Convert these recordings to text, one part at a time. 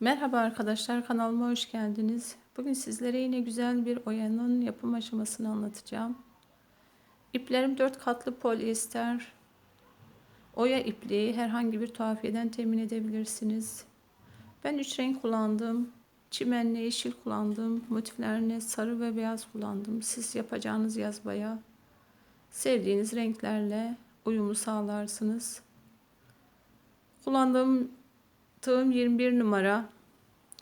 Merhaba arkadaşlar kanalıma hoş geldiniz. Bugün sizlere yine güzel bir oyanın yapım aşamasını anlatacağım. İplerim 4 katlı polyester. Oya ipliği herhangi bir tuhafiyeden temin edebilirsiniz. Ben 3 renk kullandım. Çimenli yeşil kullandım. Motiflerine sarı ve beyaz kullandım. Siz yapacağınız yazbaya sevdiğiniz renklerle uyumu sağlarsınız. Kullandığım Tığım 21 numara.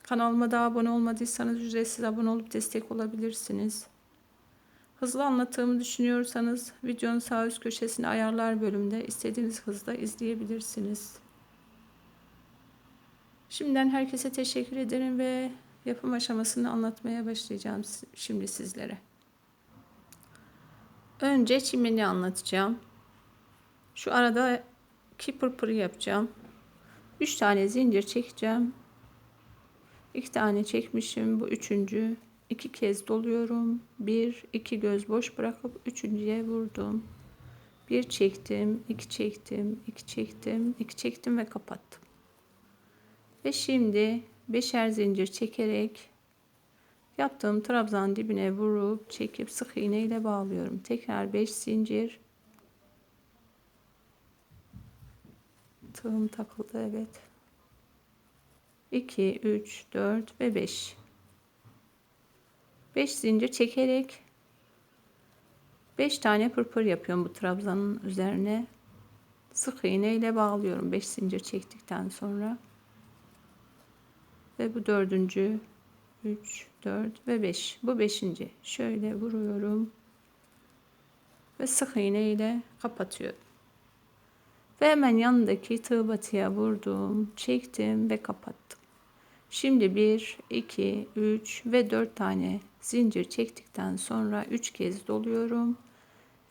Kanalıma da abone olmadıysanız ücretsiz abone olup destek olabilirsiniz. Hızlı anlattığımı düşünüyorsanız videonun sağ üst köşesine ayarlar bölümünde istediğiniz hızda izleyebilirsiniz. Şimdiden herkese teşekkür ederim ve yapım aşamasını anlatmaya başlayacağım şimdi sizlere. Önce çimeni anlatacağım. Şu arada iki pırpır yapacağım. 3 tane zincir çekeceğim. 2 tane çekmişim. Bu üçüncü. 2 kez doluyorum. 1 2 göz boş bırakıp üçüncüye vurdum. 1 çektim, 2 çektim, 2 çektim, 2 çektim ve kapattım. Ve şimdi beşer zincir çekerek yaptığım trabzan dibine vurup çekip sık iğne ile bağlıyorum. Tekrar 5 zincir tığım takıldı evet. 2 3 4 ve 5 5 zincir çekerek 5 tane pırpır yapıyorum bu trabzanın üzerine. Sık iğne ile bağlıyorum 5 zincir çektikten sonra. Ve bu dördüncü 3 4 ve 5 bu beşinci. Şöyle vuruyorum. Ve sık iğne ile kapatıyorum ve hemen yanındaki tığ batıya vurdum, çektim ve kapattım. Şimdi 1, 2, 3 ve 4 tane zincir çektikten sonra 3 kez doluyorum.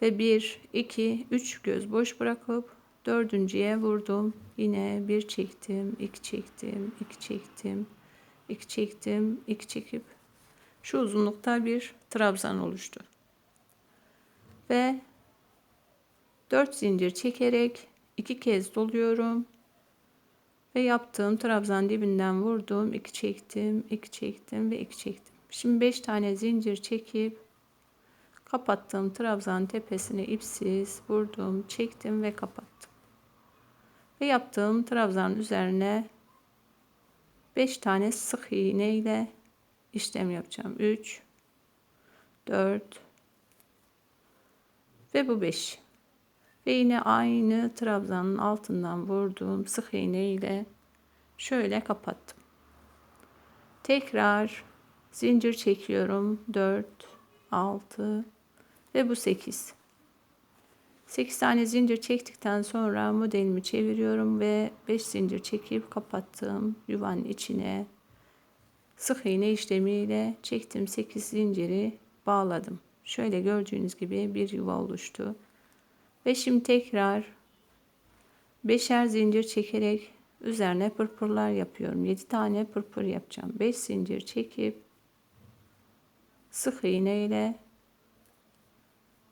Ve 1, 2, 3 göz boş bırakıp dördüncüye vurdum. Yine 1 çektim, 2 çektim, 2 çektim, 2 çektim, 2 çekip şu uzunlukta bir trabzan oluştu. Ve 4 zincir çekerek iki kez doluyorum. Ve yaptığım trabzan dibinden vurdum iki çektim iki çektim ve iki çektim. Şimdi beş tane zincir çekip kapattığım trabzan tepesine ipsiz vurdum çektim ve kapattım. Ve yaptığım trabzan üzerine 5 tane sık iğne ile işlem yapacağım. 3 4 ve bu 5 ve yine aynı trabzanın altından vurduğum sık iğne ile şöyle kapattım. Tekrar zincir çekiyorum. 4, 6 ve bu 8. 8 tane zincir çektikten sonra modelimi çeviriyorum ve 5 zincir çekip kapattım yuvanın içine sık iğne işlemiyle çektim 8 zinciri bağladım. Şöyle gördüğünüz gibi bir yuva oluştu. Ve şimdi tekrar beşer zincir çekerek üzerine pırpırlar yapıyorum. 7 tane pırpır yapacağım. 5 zincir çekip sık iğne ile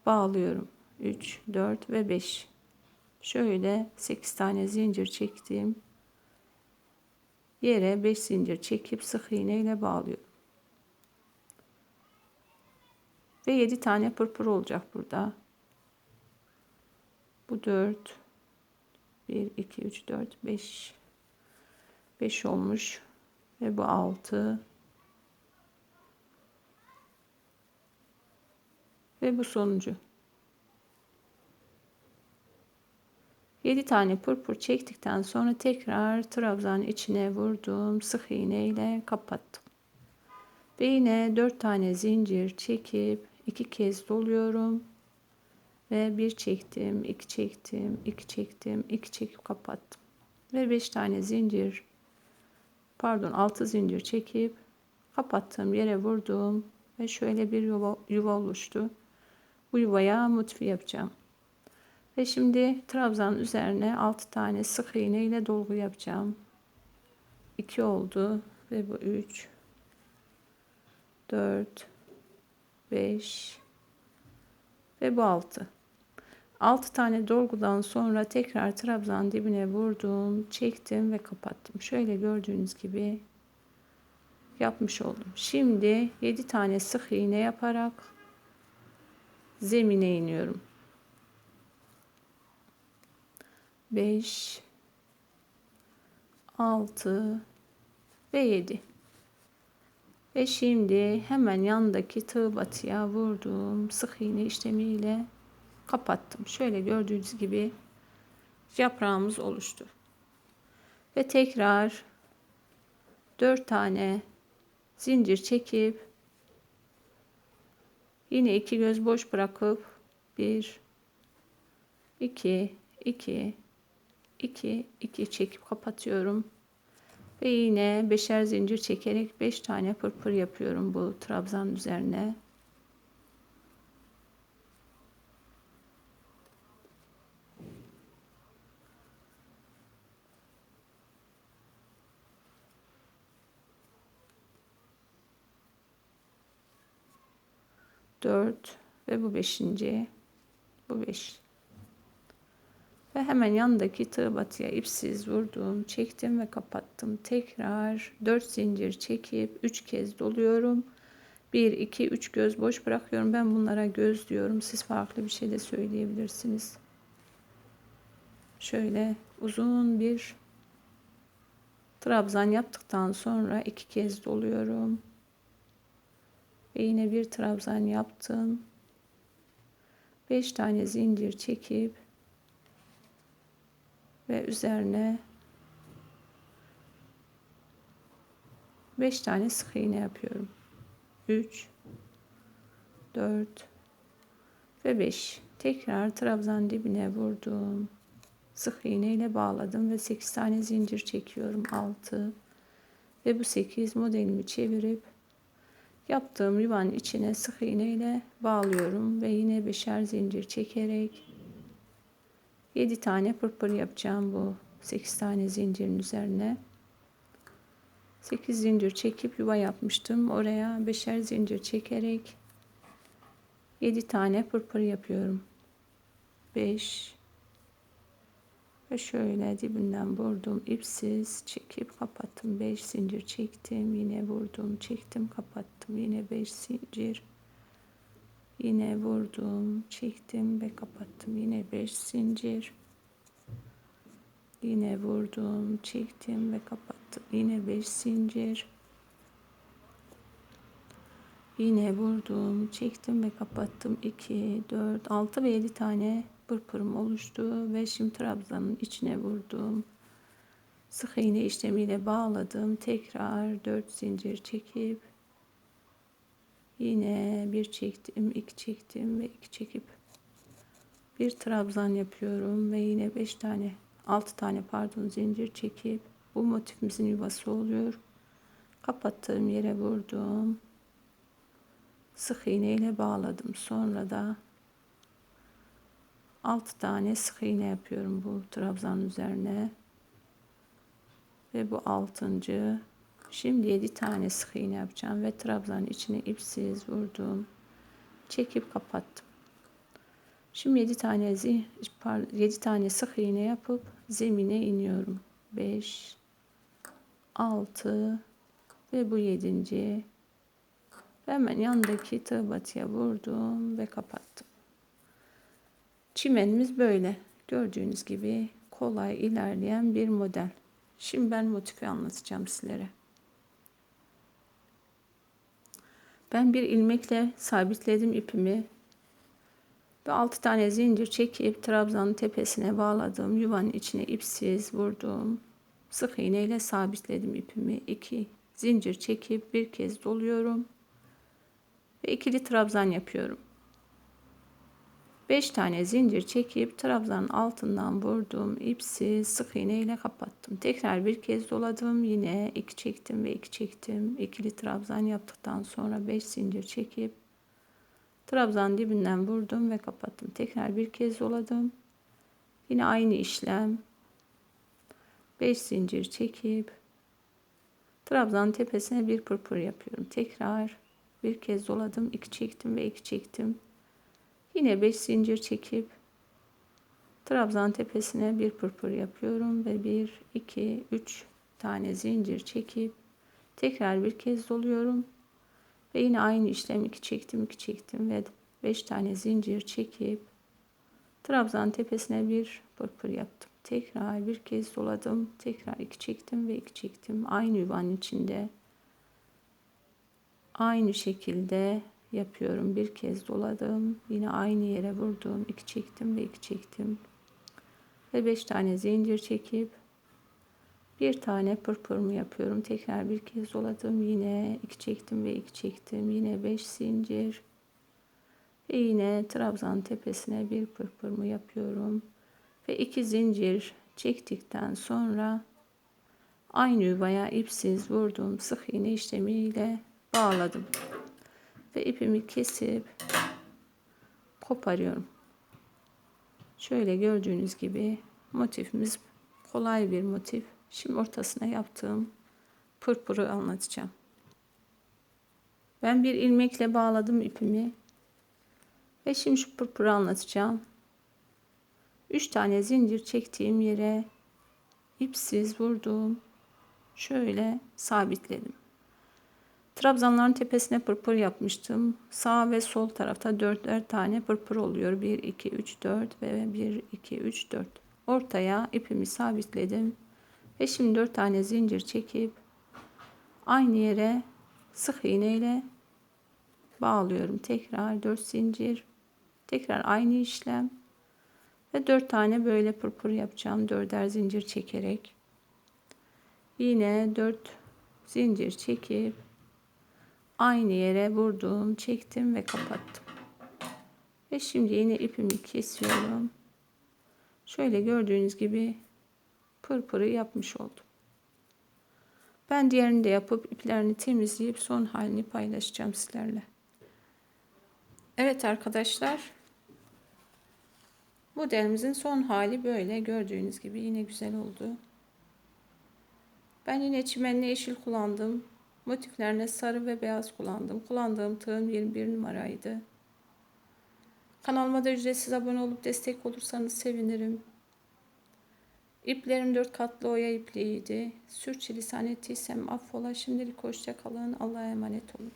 bağlıyorum. 3, 4 ve 5. Şöyle 8 tane zincir çektim. Yere 5 zincir çekip sık iğne ile bağlıyorum. Ve 7 tane pırpır olacak burada. Bu 4. 1, 2, 3, 4, 5. 5 olmuş. Ve bu 6. Ve bu sonuncu. 7 tane pırpır çektikten sonra tekrar trabzanın içine vurdum. Sık iğne ile kapattım. Ve yine 4 tane zincir çekip iki kez doluyorum ve bir çektim, iki çektim, iki çektim, iki çekip kapattım. Ve beş tane zincir, pardon altı zincir çekip kapattım, yere vurdum ve şöyle bir yuva, yuva oluştu. Bu yuvaya motif yapacağım. Ve şimdi trabzanın üzerine 6 tane sık iğne ile dolgu yapacağım. 2 oldu ve bu 3 4 5 ve bu 6. 6 tane dolgudan sonra tekrar trabzan dibine vurdum, çektim ve kapattım. Şöyle gördüğünüz gibi yapmış oldum. Şimdi 7 tane sık iğne yaparak zemine iniyorum. 5 6 ve 7 ve şimdi hemen yandaki tığ batıya vurdum sık iğne işlemiyle kapattım. Şöyle gördüğünüz gibi yaprağımız oluştu. Ve tekrar 4 tane zincir çekip yine iki göz boş bırakıp 1 2 2 2 2 çekip kapatıyorum. Ve yine beşer zincir çekerek 5 tane pırpır yapıyorum bu trabzan üzerine dört ve bu beşinci bu beş. Ve hemen yanındaki tığ batıya ipsiz vurdum çektim ve kapattım. Tekrar 4 zincir çekip 3 kez doluyorum. 1 2 3 göz boş bırakıyorum. Ben bunlara göz diyorum. Siz farklı bir şey de söyleyebilirsiniz. Şöyle uzun bir trabzan yaptıktan sonra iki kez doluyorum ve yine bir trabzan yaptım 5 tane zincir çekip ve üzerine 5 tane sık iğne yapıyorum. 3 4 ve 5. Tekrar trabzan dibine vurdum. Sık iğne ile bağladım ve 8 tane zincir çekiyorum. 6 ve bu 8 modelimi çevirip yaptığım yuvanın içine sık iğne ile bağlıyorum ve yine beşer zincir çekerek 7 tane pırpır yapacağım bu 8 tane zincirin üzerine. 8 zincir çekip yuva yapmıştım. Oraya beşer zincir çekerek 7 tane pırpır yapıyorum. 5 ve şöyle dibinden vurdum ipsiz çekip kapattım 5 zincir çektim yine vurdum çektim kapattım yine 5 zincir Yine vurdum, çektim ve kapattım. Yine 5 zincir. Yine vurdum, çektim ve kapattım. Yine 5 zincir. Yine vurdum, çektim ve kapattım. 2, 4, 6 ve 7 tane pırpırım oluştu ve şimdi trabzanın içine vurdum. Sık iğne işlemiyle bağladım. Tekrar 4 zincir çekip Yine bir çektim, iki çektim ve iki çekip bir trabzan yapıyorum ve yine beş tane, altı tane pardon zincir çekip bu motifimizin yuvası oluyor. Kapattığım yere vurdum. Sık iğne ile bağladım. Sonra da altı tane sık iğne yapıyorum bu trabzan üzerine. Ve bu altıncı Şimdi 7 tane sık iğne yapacağım ve trabzanın içine ipsiz vurdum. Çekip kapattım. Şimdi 7 tane 7 tane sık iğne yapıp zemine iniyorum. 5 6 ve bu 7. Hemen yanındaki tığ batıya vurdum ve kapattım. Çimenimiz böyle. Gördüğünüz gibi kolay ilerleyen bir model. Şimdi ben motifi anlatacağım sizlere. Ben bir ilmekle sabitledim ipimi. Ve 6 tane zincir çekip trabzanın tepesine bağladım. Yuvanın içine ipsiz vurdum. Sık iğne ile sabitledim ipimi. 2 zincir çekip bir kez doluyorum. Ve ikili trabzan yapıyorum. 5 tane zincir çekip trabzanın altından vurdum. ipsiz sık iğne ile kapattım. Tekrar bir kez doladım. Yine 2 çektim ve 2 çektim. İkili trabzan yaptıktan sonra 5 zincir çekip trabzan dibinden vurdum ve kapattım. Tekrar bir kez doladım. Yine aynı işlem. 5 zincir çekip trabzan tepesine bir pırpır yapıyorum. Tekrar bir kez doladım. 2 çektim ve 2 çektim. Yine 5 zincir çekip trabzan tepesine bir pırpır yapıyorum ve 1 2 3 tane zincir çekip Tekrar bir kez doluyorum. Ve yine aynı işlem 2 çektim 2 çektim ve 5 tane zincir çekip trabzan tepesine bir pırpır yaptım. Tekrar bir kez doladım. Tekrar 2 çektim ve 2 çektim. Aynı yuvanın içinde aynı şekilde yapıyorum. Bir kez doladım. Yine aynı yere vurdum. 2 çektim ve 2 çektim. Ve 5 tane zincir çekip bir tane pırpırımı yapıyorum. Tekrar bir kez doladım. Yine 2 çektim ve 2 çektim. Yine 5 zincir. Ve yine trabzan tepesine bir pırpırımı yapıyorum. Ve 2 zincir çektikten sonra aynı yuvaya ipsiz vurdum. Sık iğne işlemiyle bağladım. Ve ipimi kesip koparıyorum. Şöyle gördüğünüz gibi motifimiz kolay bir motif. Şimdi ortasına yaptığım pırpırı anlatacağım. Ben bir ilmekle bağladım ipimi. Ve şimdi şu pırpırı anlatacağım. 3 tane zincir çektiğim yere ipsiz vurdum. Şöyle sabitledim. Trabzanların tepesine pırpır yapmıştım. Sağ ve sol tarafta dörtler tane pırpır oluyor. 1, 2, 3, 4 ve 1, 2, 3, 4. Ortaya ipimi sabitledim. Ve şimdi 4 tane zincir çekip aynı yere sık iğne ile bağlıyorum. Tekrar 4 zincir. Tekrar aynı işlem. Ve 4 tane böyle pırpır yapacağım. 4'er zincir çekerek. Yine 4 zincir çekip aynı yere vurdum, çektim ve kapattım. Ve şimdi yine ipimi kesiyorum. Şöyle gördüğünüz gibi pırpırı yapmış oldum. Ben diğerini de yapıp iplerini temizleyip son halini paylaşacağım sizlerle. Evet arkadaşlar. Modelimizin son hali böyle. Gördüğünüz gibi yine güzel oldu. Ben yine çimenli yeşil kullandım. Motiflerine sarı ve beyaz kullandım. Kullandığım tığım 21 numaraydı. Kanalıma da ücretsiz abone olup destek olursanız sevinirim. İplerim 4 katlı oya ipliğiydi. Sürçülisan ettiysem affola. Şimdilik hoşça kalın. Allah'a emanet olun.